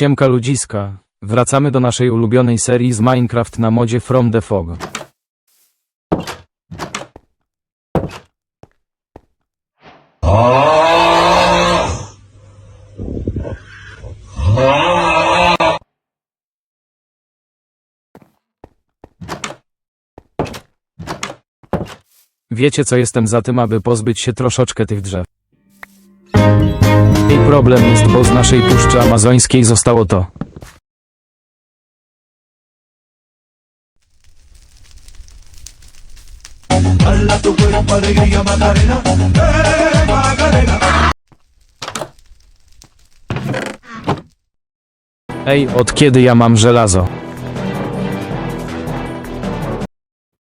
Siemka ludziska. Wracamy do naszej ulubionej serii z Minecraft na modzie From the Fog. Wiecie co jestem za tym, aby pozbyć się troszeczkę tych drzew. I problem jest, bo z naszej puszczy amazońskiej zostało to. Ej, od kiedy ja mam żelazo?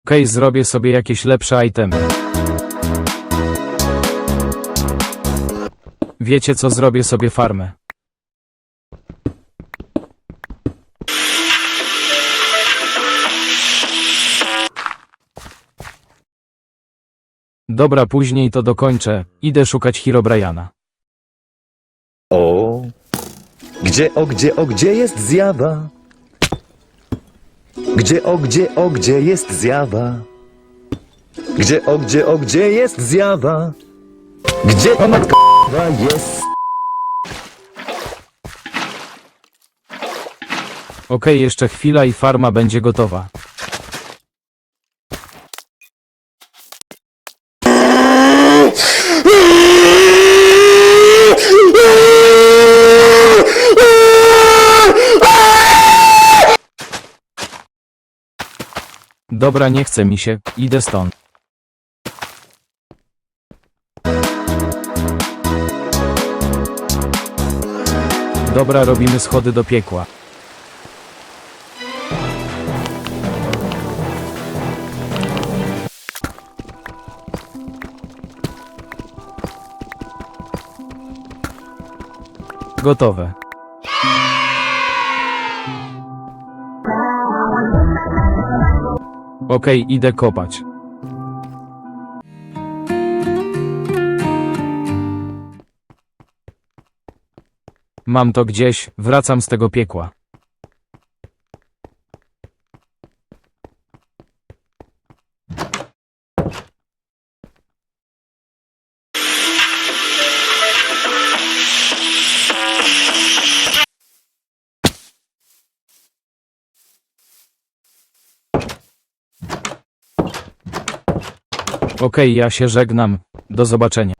Okej, zrobię sobie jakieś lepsze itemy. Wiecie co, zrobię sobie farmę. Dobra, później to dokończę. Idę szukać Herobriana. O, gdzie, o, gdzie, o, gdzie jest zjawa? Gdzie, o, gdzie, o, gdzie jest zjawa? Gdzie, o, gdzie, o, gdzie jest zjawa? Gdzie ta matka jest? Okej, jeszcze chwila i farma będzie gotowa. Dobra, nie chce mi się, idę stąd. Dobra, robimy schody do piekła. Gotowe. Okej, idę kopać. Mam to gdzieś, wracam z tego piekła. Okej, ja się żegnam. Do zobaczenia.